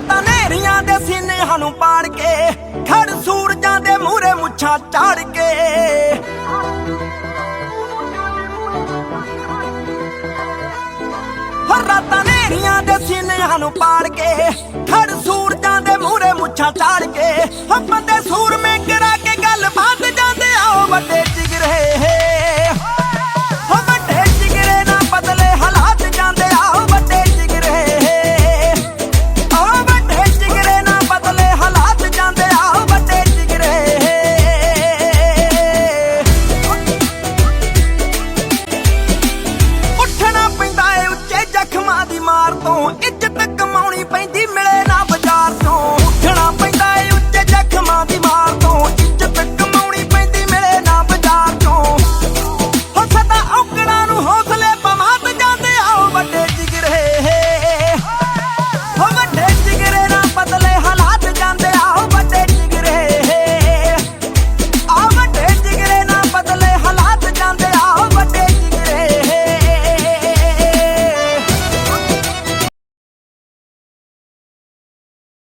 ਨੇਰੀਆਂ ਦੇ ਸੀਨਿਆਂ ਨੂੰ ਪਾੜ ਕੇ, ਖੜ ਸੂਰਜਾਂ ਦੇ ਮੂਹਰੇ ਮੁੱਛਾਂ ਚਾੜ ਕੇ। ਹੋ ਰਾਤਾਂ ਨੇਰੀਆਂ ਦੇ ਸੀਨਿਆਂ ਨੂੰ तू